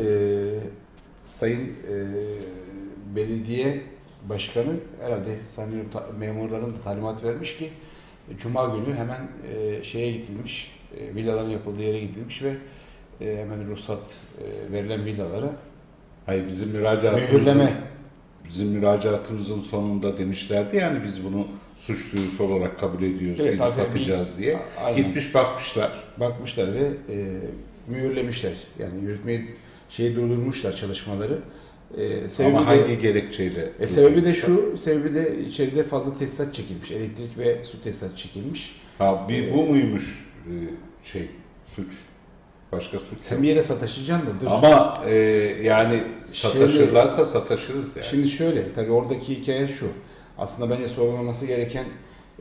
e, Sayın e, Belediye Başkanı herhalde sanıyorum memurların da talimat vermiş ki Cuma günü hemen e, şeye gidilmiş, e, villaların yapıldığı yere gidilmiş ve e, hemen ruhsat e, verilen villalara Hayır bizim müracaatımızın, mühürleme bizim müracaatımızın sonunda demişlerdi yani biz bunu suç duyurusu olarak kabul ediyoruz, Evet, tabii, bakacağız diye. Aynen. Gitmiş bakmışlar. bakmışlar ve e, mühürlemişler. Yani yürütmeyi şeyi durdurmuşlar çalışmaları. E, sebebi Ama de, hangi gerekçeyle? E sebebi de şu, sebebi de içeride fazla tesisat çekilmiş. Elektrik ve su tesisat çekilmiş. Ha, bir bu muymuş e, şey suç? Başka suç Sen yok. bir yere sataşacaksın da dur. Ama e, yani Şimdi- sataşırlarsa sataşırız yani. Şimdi şöyle, tabii oradaki hikaye şu. Aslında bence sorgulanması gereken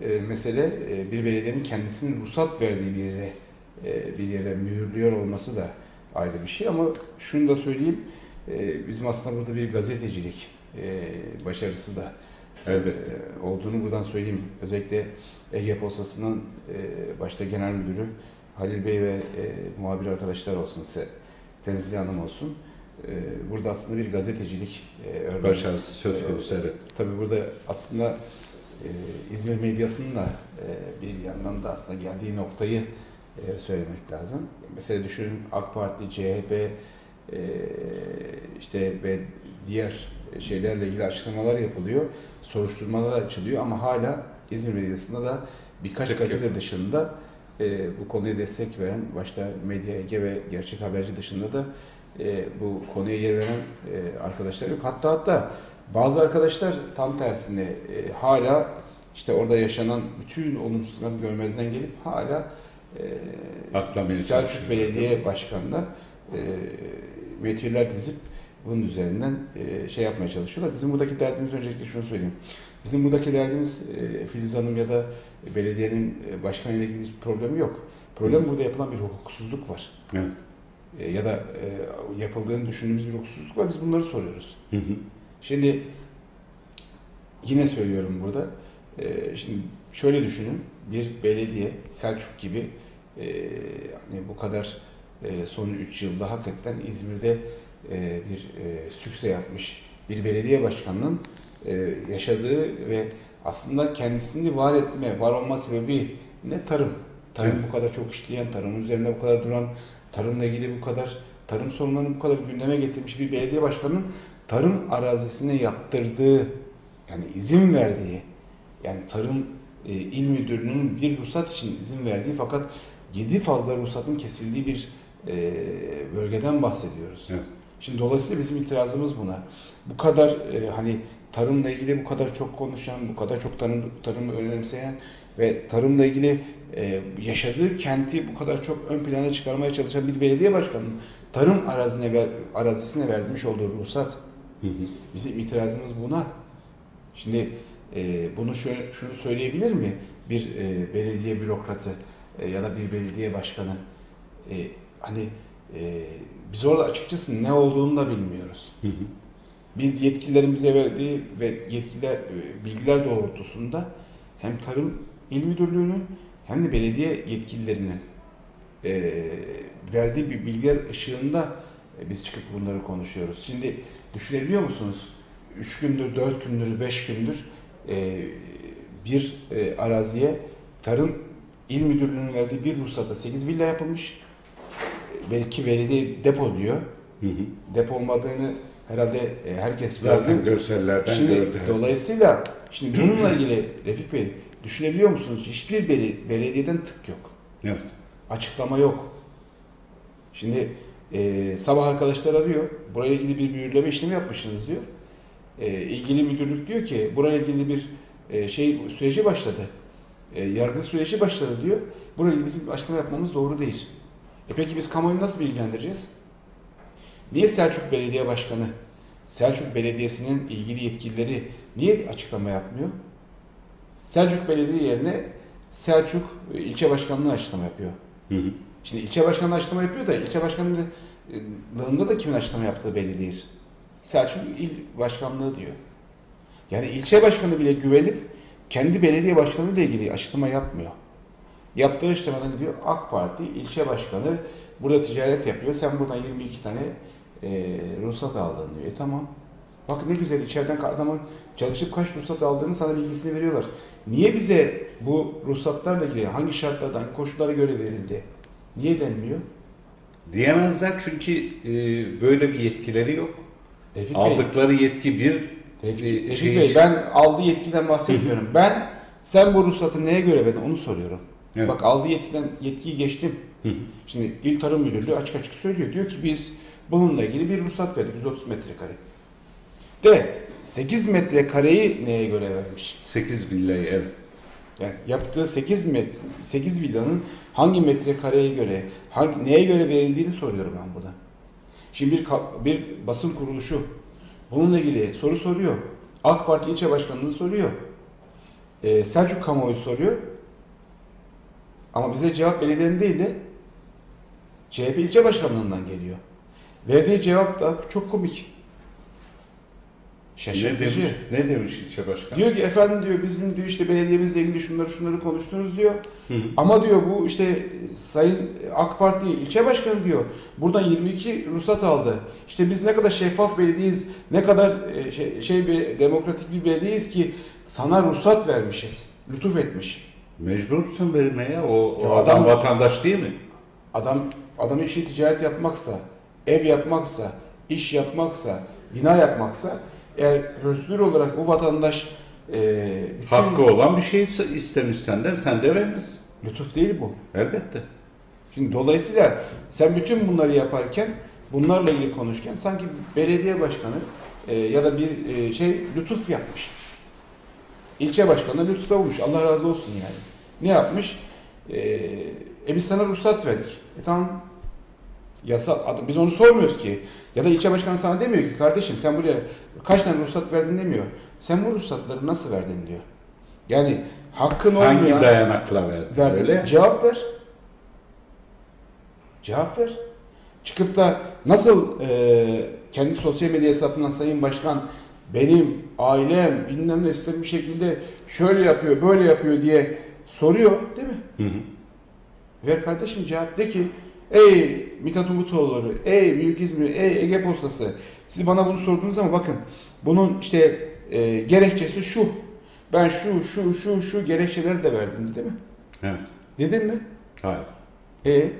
e, mesele e, bir belediyenin kendisinin ruhsat verdiği bir yere e, bir yere mühürlüyor olması da ayrı bir şey ama şunu da söyleyeyim. e, bizim aslında burada bir gazetecilik e, başarısı da Evet. e, olduğunu buradan söyleyeyim. Özellikle Ege Postası'nın e, başta genel müdürü Halil Bey ve e, muhabir arkadaşlar olsun, size Tenzile Hanım olsun. E, burada aslında bir gazetecilik e, örneği. Başarısı söz konusu evet. Tabii burada aslında e, İzmir medyasının da e, bir yandan da aslında geldiği noktayı e, söylemek lazım. Mesela düşünün AK Parti, CHP e, işte ve diğer şeylerle ilgili açıklamalar yapılıyor. Soruşturmalar açılıyor ama hala İzmir medyasında da birkaç Tek gazete dışında e, bu konuya destek veren, başta Medya Ege ve Gerçek Haberci dışında da e, bu konuya yer veren e, arkadaşlar yok. Hatta hatta bazı arkadaşlar tam tersine e, hala işte orada yaşanan bütün olumsuzlukları görmezden gelip hala Atlamaya Selçuk. Belediye Başkanı'na e, metüller dizip bunun üzerinden e, şey yapmaya çalışıyorlar. Bizim buradaki derdimiz öncelikle şunu söyleyeyim. Bizim buradaki derdimiz e, Filiz Hanım ya da belediyenin e, başkanıyla ilgili bir problemi yok. Problem burada yapılan bir hukuksuzluk var. Evet. E, ya da e, yapıldığını düşündüğümüz bir hukuksuzluk var. Biz bunları soruyoruz. Hı hı. Şimdi yine söylüyorum burada. Ee, şimdi şöyle düşünün. Bir belediye Selçuk gibi e, hani bu kadar e, son 3 yılda hakikaten İzmir'de e, bir e, sükse yapmış bir belediye başkanının e, yaşadığı ve aslında kendisini var etme, var olma sebebi ne tarım. Tarım Evet. bu kadar çok işleyen, tarımın üzerinde bu kadar duran, tarımla ilgili bu kadar tarım sorunlarını bu kadar gündeme getirmiş bir belediye başkanının tarım arazisine yaptırdığı yani izin verdiği yani tarım e, il müdürlüğünün bir ruhsat için izin verdiği fakat 7 fazla ruhsatın kesildiği bir e, bölgeden bahsediyoruz. Evet. Şimdi dolayısıyla bizim itirazımız buna. Bu kadar e, hani tarımla ilgili bu kadar çok konuşan, bu kadar çok tarım, tarımı önemseyen ve tarımla ilgili e, yaşadığı kenti bu kadar çok ön plana çıkarmaya çalışan bir belediye başkanının tarım arazine ver, arazisine vermiş olduğu ruhsat Hı hı. Bizim itirazımız buna. Şimdi e, bunu şöyle, şunu söyleyebilir mi bir e, belediye bürokratı e, ya da bir belediye başkanı? E, hani e, biz orada açıkçası ne olduğunu da bilmiyoruz. Hı hı. Biz yetkililerin bize verdiği ve yetkililer e, bilgiler doğrultusunda hem Tarım İl Müdürlüğü'nün hem de belediye yetkililerinin e, verdiği bir bilgiler ışığında e, biz çıkıp bunları konuşuyoruz. Şimdi düşünebiliyor musunuz? 3 gündür, 4 gündür, 5 gündür e, bir e, araziye Tarım İl Müdürlüğü'nün verdiği bir ruhsata 8 villa yapılmış. E, belki belediye depo diyor. Hı hı. Depo olmadığını herhalde herkes Zaten gördü. görsellerden Şimdi gördü. dolayısıyla şimdi bununla ilgili Refik Bey düşünebiliyor musunuz? Hiçbir beli- belediyeden tık yok. Evet. Açıklama yok. Şimdi e, sabah arkadaşlar arıyor. Buraya ilgili bir mühürleme işlemi yapmışsınız diyor. E, ilgili müdürlük diyor ki buraya ilgili bir e, şey süreci başladı. E, yargı süreci başladı diyor. Buraya ilgili bizim açıklama yapmamız doğru değil. E peki biz kamuoyunu nasıl bilgilendireceğiz? Niye Selçuk Belediye Başkanı, Selçuk Belediyesi'nin ilgili yetkilileri niye açıklama yapmıyor? Selçuk Belediye yerine Selçuk e, ilçe başkanlığı açıklama yapıyor. Hı hı. Şimdi ilçe başkanı açıklama yapıyor da ilçe başkanlığında da kimin açıklama yaptığı belli değil. Selçuk il başkanlığı diyor. Yani ilçe başkanı bile güvenip kendi belediye başkanı ile ilgili açıklama yapmıyor. Yaptığı açıklamadan gidiyor AK Parti ilçe başkanı burada ticaret yapıyor. Sen buradan 22 tane e, ruhsat aldın diyor. E tamam. Bak ne güzel içeriden adamın çalışıp kaç ruhsat aldığını sana bilgisini veriyorlar. Niye bize bu ruhsatlarla ilgili hangi şartlardan, koşullara göre verildi? Niye denmiyor? Diyemezler çünkü e, böyle bir yetkileri yok. Refik Bey, Aldıkları yetki bir Refik, e, Refik şey Bey için- ben aldığı yetkiden bahsetmiyorum. ben sen bu ruhsatı neye göre verdin onu soruyorum. Evet. Bak aldığı yetkiden yetkiyi geçtim. Hı hı. Şimdi İl Tarım Müdürlüğü açık açık söylüyor. Diyor ki biz bununla ilgili bir ruhsat verdik 130 metrekare. De 8 metrekareyi neye göre vermiş? 8 villayı evet. Yani yaptığı 8 met 8 villanın hangi metrekareye göre, hangi neye göre verildiğini soruyorum ben burada. Şimdi bir bir basın kuruluşu bununla ilgili soru soruyor. AK Parti ilçe başkanlığı soruyor. Ee, Selçuk kamuoyu soruyor. Ama bize cevap belediyenin değil de CHP ilçe başkanlığından geliyor. Verdiği cevap da çok komik. Ne Şaşırtıcı. demiş, ne demiş ilçe başkanı? Diyor ki efendim diyor bizim diyor işte belediyemizle ilgili şunları şunları konuştunuz diyor. Hı hı. Ama diyor bu işte Sayın AK Parti ilçe başkanı diyor. Buradan 22 ruhsat aldı. İşte biz ne kadar şeffaf belediyeyiz, ne kadar e, şey, şey bir demokratik bir belediyeyiz ki sana ruhsat vermişiz. Lütuf etmiş. Mecbursun vermeye. O, o Ya adam, adam- vatandaş değil mi? Adam adam işi ticaret yapmaksa, ev yapmaksa, iş yapmaksa, bina yapmaksa eğer hırsızlar olarak bu vatandaş e, bütün Hakkı olan bir şey istemiş senden, sen de vermişsin. lütuf değil bu. Elbette. Şimdi dolayısıyla sen bütün bunları yaparken, bunlarla ilgili konuşurken sanki belediye başkanı e, ya da bir e, şey lütuf yapmış. İlçe başkanı lütufta bulmuş. Allah razı olsun yani. Ne yapmış? E, e biz sana ruhsat verdik. E tamam. Yasal adam. Biz onu sormuyoruz ki. Ya da ilçe başkanı sana demiyor ki kardeşim sen buraya kaç tane ruhsat verdin demiyor. Sen bu ruhsatları nasıl verdin diyor. Yani hakkın olmayan Hangi dayanakla verdin? verdin. Öyle. Cevap ver. Cevap ver. Çıkıp da nasıl e, kendi sosyal medya hesabından Sayın Başkan benim ailem bilmem ne bir şekilde şöyle yapıyor böyle yapıyor diye soruyor değil mi? Hı hı. Ver kardeşim cevap de ki ey Mithat Umutoğulları, ey Büyük İzmir, ey Ege Postası siz bana bunu sordunuz ama bakın bunun işte e, gerekçesi şu. Ben şu şu şu şu gerekçeleri de verdim değil mi? Evet. Dedin mi? Hayır. E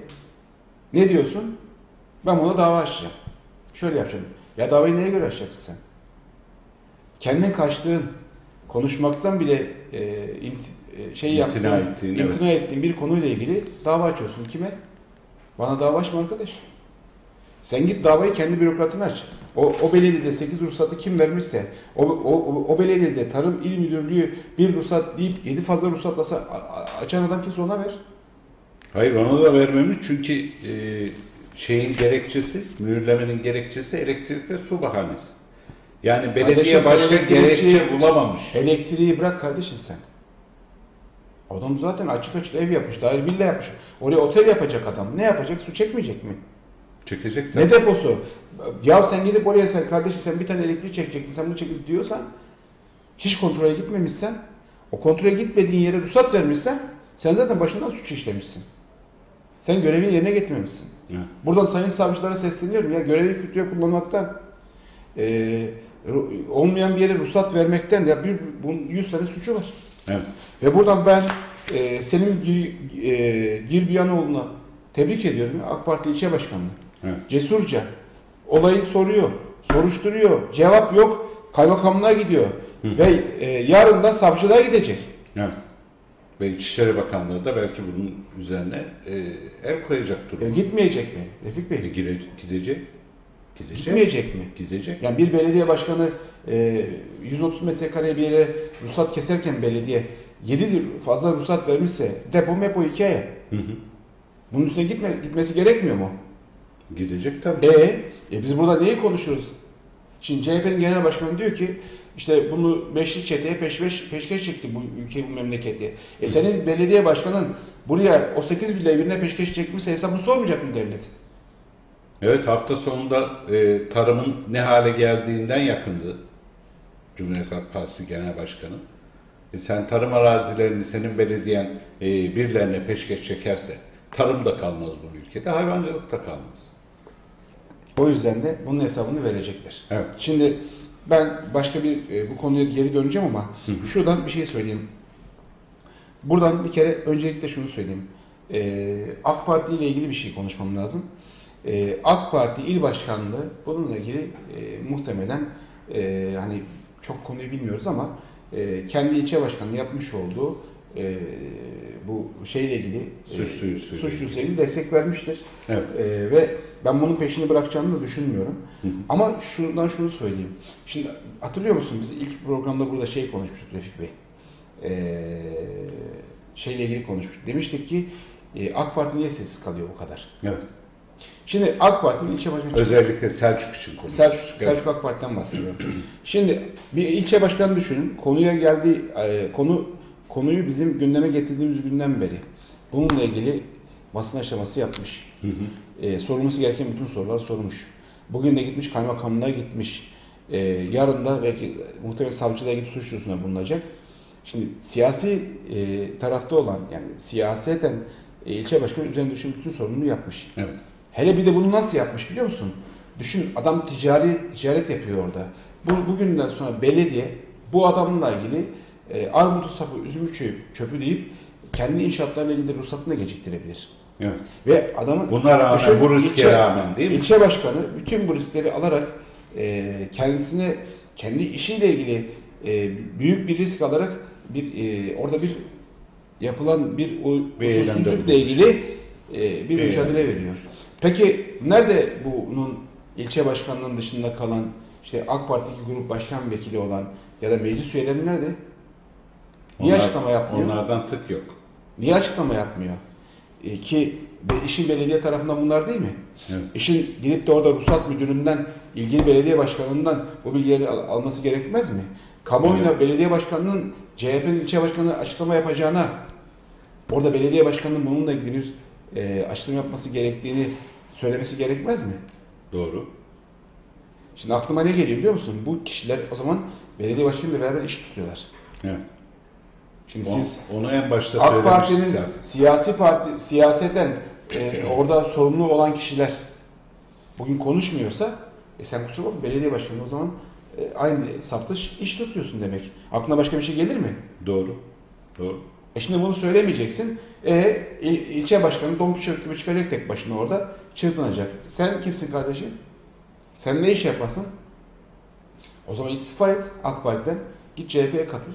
ne diyorsun? Ben buna dava açacağım. Şöyle yapacağım. Ya davayı neye göre açacaksın sen? Kendin kaçtığın, konuşmaktan bile e, imti- e, şey İmtina yaptığın, ettiğin, imtina ettiğin bir konuyla ilgili dava açıyorsun. Kime? Bana dava açma arkadaş. Sen git davayı kendi bürokratına aç. O, o belediyede 8 ruhsatı kim vermişse, o, o, o, belediyede Tarım İl Müdürlüğü bir ruhsat deyip 7 fazla ruhsatlasa açan adam kimse ona ver. Hayır ona da vermemiş çünkü e, şeyin gerekçesi, mühürlemenin gerekçesi elektrik ve su bahanesi. Yani belediye Kardeşim, başka gerekçe bulamamış. Elektriği bırak kardeşim sen. Adam zaten açık açık ev yapmış, daire villa yapmış. Oraya otel yapacak adam. Ne yapacak? Su çekmeyecek mi? Çekecek tabii. Ne deposu? Ya sen gidip oraya sen kardeşim sen bir tane elektriği çekecektin, sen bunu çekip diyorsan hiç kontrole gitmemişsen, o kontrole gitmediğin yere ruhsat vermişsen sen zaten başından suç işlemişsin. Sen görevini yerine getirmemişsin. Evet. Buradan sayın savcılara sesleniyorum ya görevi kötüye kullanmaktan e, olmayan bir yere ruhsat vermekten ya bir bunun 100 tane suçu var. Evet. Ve buradan ben e, Selim Gir, e, Girbiyanoğlu'na tebrik ediyorum. AK Parti ilçe başkanı. Evet. Cesurca olayı soruyor, soruşturuyor. Cevap yok. Kaymakamlığa gidiyor. Ve e, yarın da savcılığa gidecek. Evet. Ve İçişleri Bakanlığı da belki bunun üzerine e, el koyacak E, durum. gitmeyecek mi Refik E, Bey? gire- gidecek. Gidecek. Gitmeyecek mi? Gidecek. Yani bir belediye başkanı e, 130 metrekare bir yere ruhsat keserken belediye 7 fazla ruhsat vermişse depo mepo hikaye. Hı hı. Bunun üstüne gitme, gitmesi gerekmiyor mu? Gidecek tabii. E, e biz burada neyi konuşuyoruz? Şimdi CHP'nin genel başkanı diyor ki işte bunu beşli çeteye peşpeş, peşkeş çekti bu ülke bu memleketi. E senin belediye başkanın buraya o 8 villayı birine peşkeş çekmişse hesabını sormayacak mı devlet? Evet hafta sonunda e, tarımın ne hale geldiğinden yakındı. Cumhuriyet Halk Partisi Genel Başkanı. E, sen tarım arazilerini senin belediyen e, birilerine peşkeş çekerse tarım da kalmaz bu ülkede, hayvancılık da kalmaz. O yüzden de bunun hesabını verecekler. Evet. Şimdi ben başka bir e, bu konuya geri döneceğim ama şuradan bir şey söyleyeyim. Buradan bir kere öncelikle şunu söyleyeyim. E, AK Parti ile ilgili bir şey konuşmam lazım. E, AK Parti il başkanlığı bununla ilgili e, muhtemelen e, hani çok konuyu bilmiyoruz ama e, kendi ilçe başkanlığı yapmış olduğu e, bu şeyle ilgili e, Suç duyusuyla suç duyusuyla ilgili destek vermiştir. Evet. Ee, ve ben bunun peşini bırakacağını da düşünmüyorum. Hı hı. Ama şundan şunu söyleyeyim. Şimdi hatırlıyor musun biz ilk programda burada şey konuşmuştuk Refik Bey. Ee, şeyle ilgili konuşmuştuk. Demiştik ki e, AK Parti niye sessiz kalıyor bu kadar? Evet. Şimdi AK Parti'nin ilçe başkanı Özellikle Selçuk için konuştuk. Selçuk, Evet. Selçuk AK Parti'den bahsediyorum. Şimdi bir ilçe başkanı düşünün. Konuya geldi e, konu konuyu bizim gündeme getirdiğimiz günden beri bununla ilgili basın açıklaması yapmış. Hı hı. E, sorulması gereken bütün sorular sormuş. Bugün de gitmiş kaymakamlığa gitmiş. E, yarın da belki muhtemelen savcılığa gidip suç duyurusuna bulunacak. Şimdi siyasi e, tarafta olan yani siyaseten e, ilçe başkanı üzerine düşen bütün sorumluluğu yapmış. Evet. Hele bir de bunu nasıl yapmış biliyor musun? Düşün adam ticari ticaret yapıyor orada. Bu, bugünden sonra belediye bu adamla ilgili e, armutu sapı, üzümü çöp, çöpü deyip kendi inşaatlarla ilgili ruhsatını da geciktirebilir. Evet. Ve adamın Buna rağmen Düşün, bu riske ilçe- rağmen değil mi? ilçe başkanı bütün bu riskleri alarak e, kendisine kendi işiyle ilgili e, büyük bir risk alarak bir e, orada bir yapılan bir usulsüzlükle ilgili e, bir Bir mücadele veriyor. Peki nerede bunun ilçe başkanlığının dışında kalan işte AK Parti'deki grup başkan vekili olan ya da meclis üyeleri nerede? Niye Onlar- açıklama yapmıyor? Onlardan tık yok. Niye açıklama yapmıyor? E, ki işin belediye tarafından bunlar değil mi? Evet. İşin gidip de orada ruhsat müdüründen, ilgili belediye başkanından bu bilgileri al- alması gerekmez mi? Kamuoyuna belediye başkanının, CHP'nin ilçe başkanı açıklama yapacağına, orada belediye başkanının bununla ilgili bir e, açıklama yapması gerektiğini söylemesi gerekmez mi? Doğru. Şimdi aklıma ne geliyor biliyor musun? Bu kişiler o zaman belediye başkanıyla beraber iş tutuyorlar. Evet. Şimdi O- siz onu en başta AK söylemiştik Parti'nin zaten. siyasi parti siyaseten e, orada sorumlu olan kişiler bugün konuşmuyorsa e sen kusura bakma belediye başkanı o zaman e, aynı safta iş, iş tutuyorsun demek. Aklına başka bir şey gelir mi? Doğru. Doğru. E şimdi bunu söylemeyeceksin. E il, ilçe başkanı Don Kişot gibi çıkacak tek başına orada çırpınacak. Sen kimsin kardeşim? Sen ne iş yaparsın? O zaman istifa et AK Parti'den. Git CHP'ye katıl.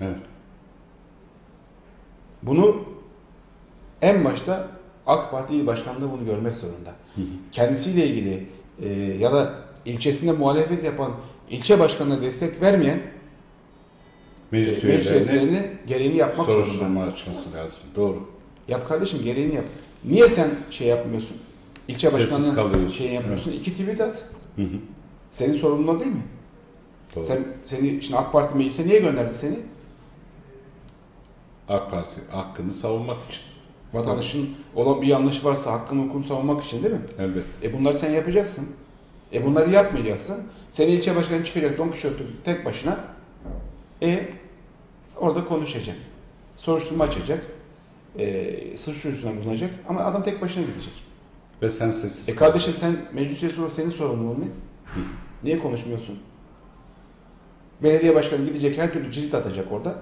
Evet. Bunu en başta AK Parti İl Başkanlığı bunu görmek zorunda. Hı hı. Kendisiyle ilgili e, ya da ilçesinde muhalefet yapan ilçe başkanına destek vermeyen Meclis meclis üyelerine gereğini yapmak zorunda. soruşturma açması lazım. Doğru. Yap kardeşim gereğini yap. Niye sen şey yapmıyorsun? İlçe kalıyorsun. şey yapmıyorsun. İki tweet at. Hı hı. Senin sorumluluğun değil mi? Doğru. Sen seni şimdi AK Parti meclise niye gönderdi seni? AK Parti hakkını savunmak için. Vatandaşın olan bir yanlış varsa hakkını hukukunu savunmak için değil mi? Elbette. E bunları sen yapacaksın. E bunları yapmayacaksın. Seni ilçe başkanı çıkacak Don Kişot'u tek başına. E orada konuşacak. Soruşturma açacak. E, suç duyurusuna bulunacak. Ama adam tek başına gidecek. Ve sen sessiz E kardeşim sen meclis üyesi olarak senin sorumluluğun ne? Niye konuşmuyorsun? Belediye başkanı gidecek her türlü cirit atacak orada.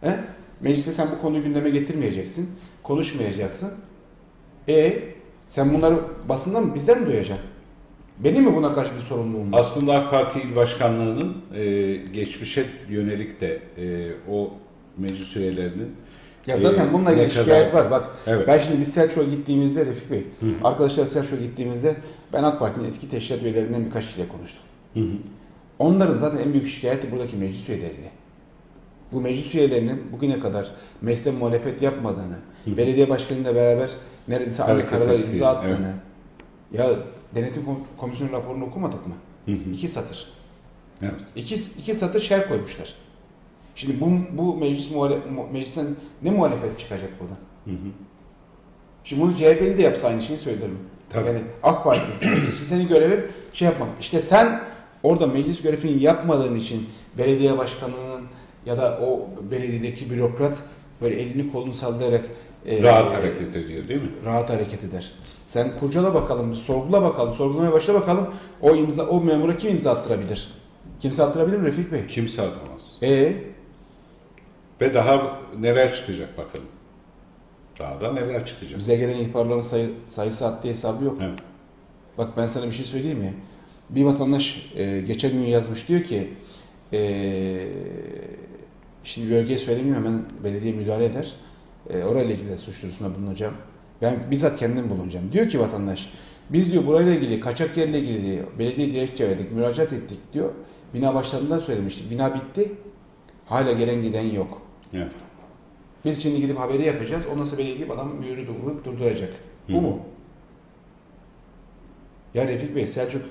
He? Mecliste sen bu konuyu gündeme getirmeyeceksin. Konuşmayacaksın. E sen bunları basından mı bizden mi duyacaksın? Benim mi buna karşı bir sorumluluğum var? Aslında AK Parti İl Başkanlığı'nın e, geçmişe yönelik de e, o meclis üyelerinin Ya zaten e, bununla ilgili şikayet var. Bak Evet. ben şimdi biz Selçuk'a gittiğimizde Refik Bey, Hı hı. arkadaşlar Selçuk'a gittiğimizde ben AK Parti'nin eski teşkilat üyelerinden birkaç kişiyle konuştum. Hı hı. Onların zaten en büyük şikayeti buradaki meclis üyeleri. Bu meclis üyelerinin bugüne kadar mesle muhalefet yapmadığını, Hı. belediye başkanıyla beraber neredeyse aynı ettiği, imza attığını. Ya denetim kom- komisyonu raporunu okumadık mı? Hı hı. İki satır. Evet. İki, iki satır şer koymuşlar. Şimdi bu, bu meclis muhale- mu- meclisten ne muhalefet çıkacak buradan? Hı hı. Şimdi bunu CHP'li de yapsa aynı şeyi söylerim. Tabii. Yani AK Parti, işte senin görevin şey yapmak. İşte sen orada meclis görevini yapmadığın için belediye başkanının ya da o belediyedeki bürokrat böyle elini kolunu sallayarak e, Rahat hareket ediyor değil mi? rahat hareket eder. Sen kurcala bakalım, sorgula bakalım, sorgulamaya başla bakalım. O imza, o memura kim imza attırabilir? Kimse attırabilir mi Refik Bey? Kimse atamaz. E Ve daha neler çıkacak bakalım. Daha da neler çıkacak. bize gelen ihbarların sayı, sayısı haddi hesabı yok. Evet. Bak ben sana bir şey söyleyeyim mi? Bir vatandaş e, geçen gün yazmış diyor ki e, şimdi bölgeyi söylemiyorum hemen belediye müdahale eder. E, orayla ilgili de suç duyurusunda bulunacağım. Ben bizzat kendim bulunacağım. Diyor ki vatandaş biz diyor burayla ilgili kaçak yerle ilgili diyor, belediye dilekçe verdik, müracaat ettik diyor. Bina başlarından söylemiştik. Bina bitti. Hala gelen giden yok. Evet. Biz şimdi gidip haberi yapacağız. Ondan sonra belediye adam mühürü vurup durduracak. Bu mu? Ya Refik Bey, Selçuk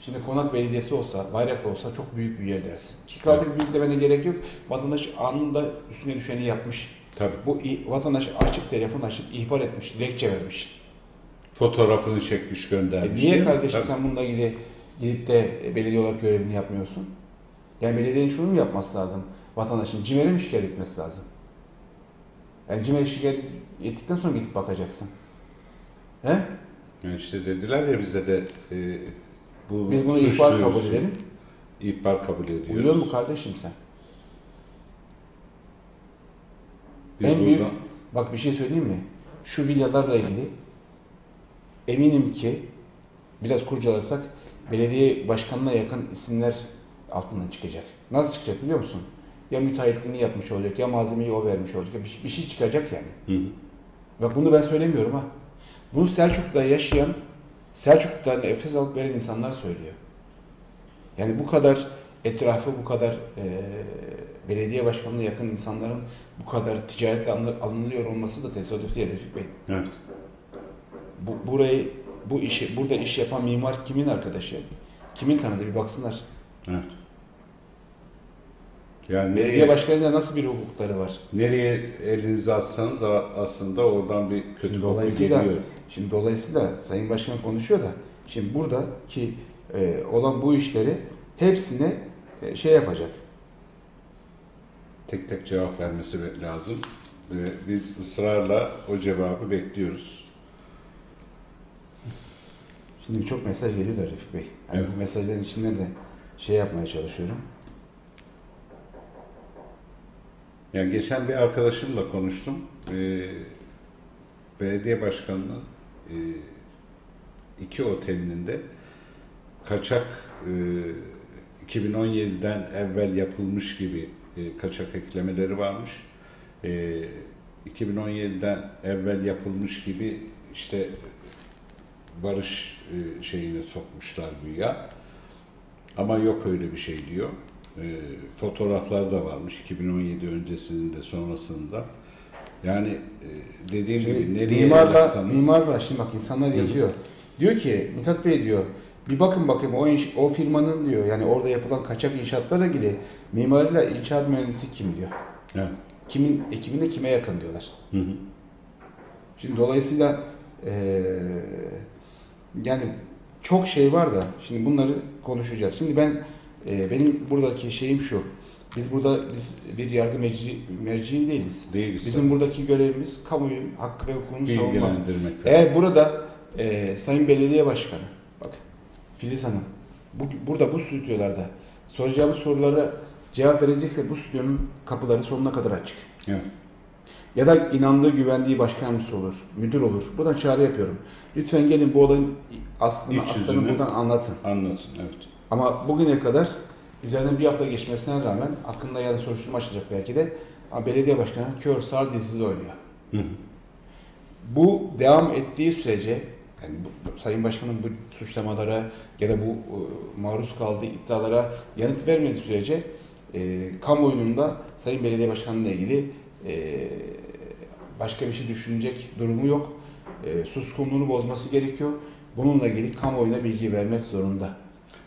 şimdi Konak Belediyesi olsa, Bayraklı olsa çok büyük bir yer dersin. Ki kaldı büyük demene gerek yok. Vatandaş anında üstüne düşeni yapmış. Tabii. Bu vatandaş açık telefon açıp ihbar etmiş, dilekçe vermiş. Fotoğrafını çekmiş E göndermiş. değil niye kardeşim Tabii. sen bununla ilgili gidip de e, belediye olarak görevini yapmıyorsun? Yani belediyenin şunu mu yapması lazım? Vatandaşın CİMER'e mi şikayet etmesi lazım? Yani CİMER'e şikayet ettikten sonra gidip bakacaksın. He? Yani işte dediler ya bize de e, bu Biz bunu ihbar kabul edelim. İhbar kabul ediyoruz. Uyuyor mu kardeşim sen? Biz en büyük, buradan- bak bir şey söyleyeyim mi? Şu villalarla ilgili eminim ki biraz kurcalasak belediye başkanına yakın isimler altından çıkacak. Nasıl çıkacak biliyor musun? Ya müteahhitliğini yapmış olacak ya malzemeyi o vermiş olacak. Bir, bir şey çıkacak yani. Hı hı. Bak bunu ben söylemiyorum ha. Bunu Selçuk'ta yaşayan, Selçuk'ta nefes alıp veren insanlar söylüyor. Yani bu kadar etrafı, bu kadar eee, belediye başkanına yakın insanların bu kadar ticaretle alını- alınıyor olması da tesadüf değil Refik Bey. Evet. Bu, burayı, bu işi, burada iş yapan mimar kimin arkadaşı? Kimin tanıdığı bir baksınlar. Evet. Yani Belediye nereye, başkanıyla nasıl bir hukukları var? nereye elinizi atsanız aslında oradan bir kötü Şimdi koku dolayısıyla- geliyor. Şimdi dolayısıyla Sayın Başkan konuşuyor da şimdi buradaki e, olan bu işleri hepsine e, şey yapacak. Tek tek cevap vermesi lazım. Ve biz ısrarla o cevabı bekliyoruz. Şimdi çok mesaj geliyor da Refik Bey. Yani Evet. bu mesajların içinde de şey yapmaya çalışıyorum. Yani geçen bir arkadaşımla konuştum. Ee, belediye başkanının e, iki otelinin de kaçak e, 2017'den evvel yapılmış gibi e, kaçak eklemeleri varmış. E, 2017'den evvel yapılmış gibi işte barış e, şeyine sokmuşlar güya. Ama yok öyle bir şey diyor. E, fotoğraflar da varmış 2017 öncesinde sonrasında. Yani e, dediğim Şimdi gibi nereye mimarla, yapsanız- mimarla şimdi bak insanlar hı. yazıyor. Diyor ki Mithat Bey diyor bir bakın bakayım o, inş- o firmanın diyor yani orada yapılan kaçak inşaatlarla ilgili mimarıyla inşaat mühendisi kim diyor. Evet. Kimin ekibinde kime yakın diyorlar. Hı hı. Şimdi dolayısıyla eee, yani çok şey var da şimdi bunları konuşacağız. Şimdi ben eee, benim buradaki şeyim şu. Biz burada biz bir yargı merci, merci değiliz. Değiliz. Bizim buradaki görevimiz kamuoyun hakkı ve hukukunu savunmak. Eğer burada eee, Sayın Belediye Başkanı, Filiz Hanım, bu, burada bu stüdyolarda soracağımız sorulara cevap verecekse bu stüdyonun kapıları sonuna kadar açık. Evet. Ya da inandığı, güvendiği yardımcısı olur, müdür olur. Buradan çağrı yapıyorum. Lütfen gelin bu olayın aslını, İç aslını buradan anlatın. Anlatın. Evet. Ama bugüne kadar üzerinden bir hafta geçmesine rağmen hakkında yarın soruşturma açılacak belki de ama belediye başkanı kör sağır dilsiz oynuyor. Hı hı. Bu devam ettiği sürece yani bu, Sayın Başkan'ın bu suçlamalara ya da bu e, maruz kaldığı iddialara yanıt vermediği sürece e, kamuoyunun da Sayın Belediye Başkanı'yla ilgili e, başka bir şey düşünecek durumu yok. E, suskunluğunu bozması gerekiyor. Bununla ilgili kamuoyuna bilgi vermek zorunda.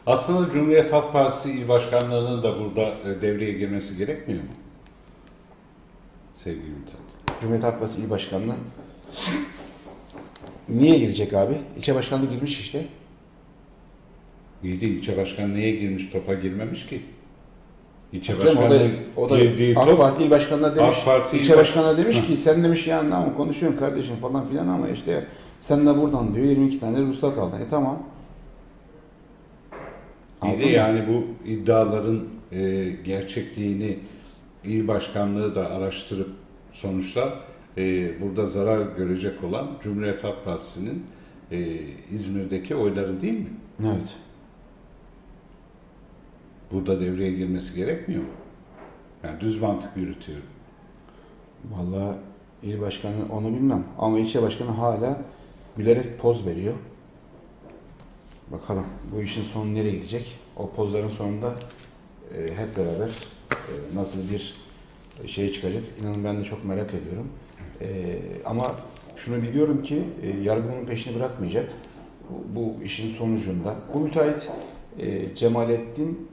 Aslında Cumhuriyet Halk Partisi il başkanlığının da burada e, devreye girmesi gerekmiyor mu? Sevgili Mithat. Cumhuriyet Halk Partisi İl Başkanlığı niye girecek abi? İlçe başkanlığı girmiş işte. İyi de ilçe başkanı niye girmiş topa girmemiş ki? İlçe Canım, o da, başkanı o da girdiği AK top- Parti il başkanına demiş, AK Parti il ilçe baş- başkanına demiş ki sen demiş ya ne konuşuyorsun kardeşim falan filan ama işte sen de buradan diyor 22 tane ruhsat aldın. E tamam. İyi de Anladın mı? yani bu iddiaların e, gerçekliğini il başkanlığı da araştırıp sonuçta e, burada zarar görecek olan Cumhuriyet Halk Partisi'nin e, İzmir'deki oyları değil mi? Evet. Burada devreye girmesi gerekmiyor mu? Yani düz mantık yürütüyorum. Vallahi il başkanı onu bilmem ama ilçe başkanı hala gülerek poz veriyor. Bakalım bu işin sonu nereye gidecek? O pozların sonunda e, hep beraber e, nasıl bir şey çıkacak? İnanın ben de çok merak ediyorum. E, ama şunu biliyorum ki e, yargı bunun peşini bırakmayacak. Bu, bu işin sonucunda bu müteahhit e, Cemalettin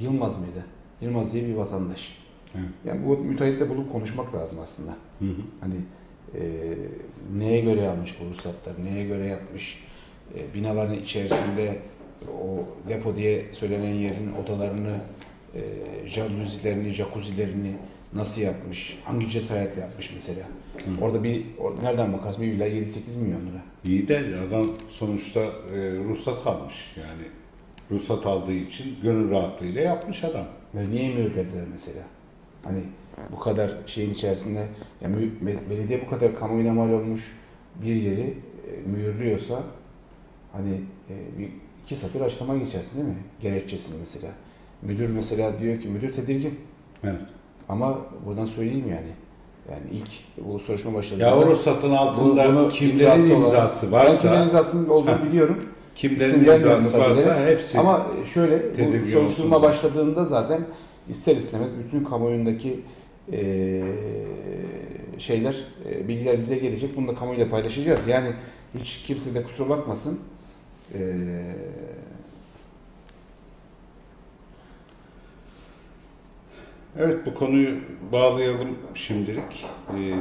Yılmaz mıydı? Yılmaz diye bir vatandaş. Evet. Yani bu müteahhitle bulup konuşmak lazım aslında. Hı hı. Hani e, neye göre almış bu ruhsatları, neye göre yapmış, e, binaların içerisinde o depo diye söylenen yerin odalarını, e, jaluzilerini, jacuzzilerini nasıl yapmış, hangi cesaretle yapmış mesela. Hı. Orada bir, or- nereden bakarsın bir villa 7-8 milyon lira. İyi de adam sonuçta e, ruhsat almış. Yani ruhsat aldığı için gönül rahatlığıyla yapmış adam. Ve niye mühürlediler mesela? Hani bu kadar şeyin içerisinde, yani mü- be- belediye bu kadar kamuoyuna mal olmuş bir yeri e, mühürlüyorsa hani e, bir iki satır açıklama geçersin değil mi? Gerekçesini mesela. Müdür mesela diyor ki müdür tedirgin. Evet. Ama buradan söyleyeyim yani. Yani ilk bu soruşturma başladığında Ya o ruhsatın altında bunu kimlerin imzası imzası ben varsa, kimlerin imzasının olduğunu biliyorum. kimlerin imzası varsa hepsi. Ama şöyle tedirgin bu soruşturma olsunlar. başladığında zaten ister istemez bütün kamuoyundaki eee, şeyler, eee, bilgiler bize gelecek. Bunu da kamuoyuyla paylaşacağız. Yani hiç kimse de kusura bakmasın. Eee, Evet bu konuyu bağlayalım şimdilik. Ee,